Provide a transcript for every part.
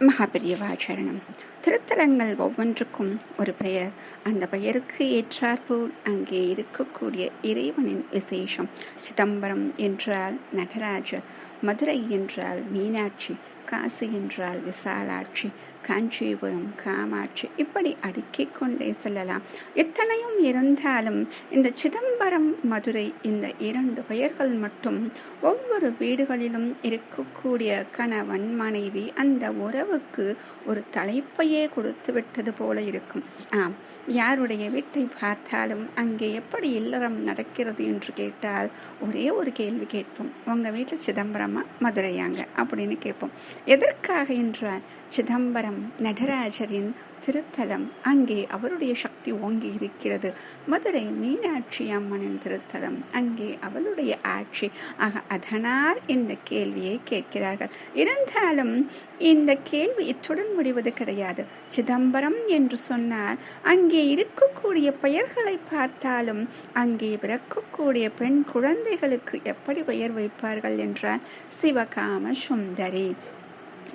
மகாபெரியவாச்சரணம். திருத்தலங்கள் ஒவ்வொன்றுக்கும் ஒரு பெயர். அந்த பெயருக்கு ஏற்றாற்போல் அங்கே இருக்கக்கூடிய இறைவனின் விசேஷம். சிதம்பரம் என்றால் நடராஜர் மதுரை என்றால் மீனாட்சி காசி என்றால் விசாலாட்சி காஞ்சிபுரம் காமாட்சி. இப்படி அடுக்கிக் கொண்டே செல்லலாம். எத்தனையும் இருந்தாலும் இந்த சிதம்பரம் மதுரை இந்த இரண்டு பெயர்கள் மட்டும் ஒவ்வொரு வீடுகளிலும் இருக்கக்கூடிய கணவன் மனைவி அந்த உறவுக்கு ஒரு தலைப்பையே கொடுத்து விட்டது போல இருக்கும். ஆம் யாருடைய வீட்டை பார்த்தாலும் அங்கே எப்படி இல்லறம் நடக்கிறது என்று கேட்டால் ஒரே ஒரு கேள்வி கேட்போம். உங்கள் வீட்டில் சிதம்பரமா மதுரையாங்க? அப்படின்னு கேட்போம். எதற்காக என்றால் சிதம்பரம் நடராஜரின் திருத்தலம் அங்கே அவருடைய சக்தி ஓங்கி இருக்கிறது. மதுரை மீனாட்சி அம்மனின் திருத்தலம் அங்கே அவளுடைய ஆட்சி. ஆக அதனால் இந்த கேள்வியை கேட்கிறார்கள். இருந்தாலும் இந்த கேள்வி இத்துடன் முடிவது கிடையாது. சிதம்பரம் என்று சொன்னால் அங்கே இருக்கக்கூடிய பெயர்களை பார்த்தாலும் அங்கே பிறக்கக்கூடிய பெண் குழந்தைகளுக்கு எப்படி பெயர் வைப்பார்கள் என்றால் சிவகாம சுந்தரி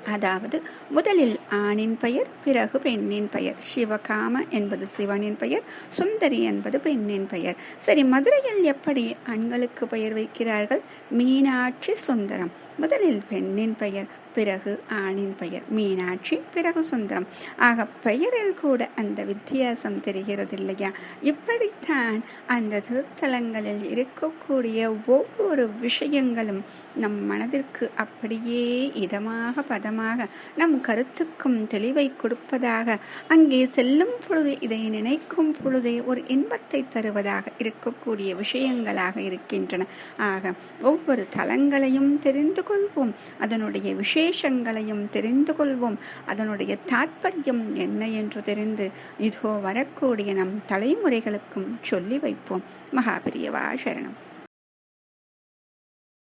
அதாவது முதலில் ஆணின் பெயர் பிறகு பெண்ணின் பெயர். சிவகாம என்பது சிவனின் பெயர் சுந்தரி என்பது பெண்ணின் பெயர். சரி மதுரையில் எப்படி ஆண்களுக்கு பெயர் வைக்கிறார்கள்? மீனாட்சி சுந்தரம். முதலில் பெண்ணின் பெயர் பிறகு ஆணின் பெயர் மீனாட்சி பிறகு சுந்தரம். ஆக பெயரில் கூட அந்த வித்தியாசம் தெரிகிறது இல்லையா இப்படித்தான் அந்த திருத்தலங்களில் இருக்கக்கூடிய ஒவ்வொரு விஷயங்களும் நம் மனதிற்கு அப்படியே இதமாக பதமாக நம் கருத்துக்கும் தெளிவை கொடுப்பதாக அங்கே செல்லும் பொழுது இதை நினைக்கும் பொழுதே ஒரு இன்பத்தை தருவதாக இருக்கக்கூடிய விஷயங்களாக இருக்கின்றன. ஆக ஒவ்வொரு தலங்களையும் தெரிந்து கொள்வோம். அதனுடைய விசேஷங்களையும் தெரிந்து கொள்வோம். அதனுடைய தாற்பயம் என்ன என்று தெரிந்து இதோ வரக்கூடிய நம் தலைமுறைகளுக்கும் சொல்லி வைப்போம். மகாபிரியவா சரணம்.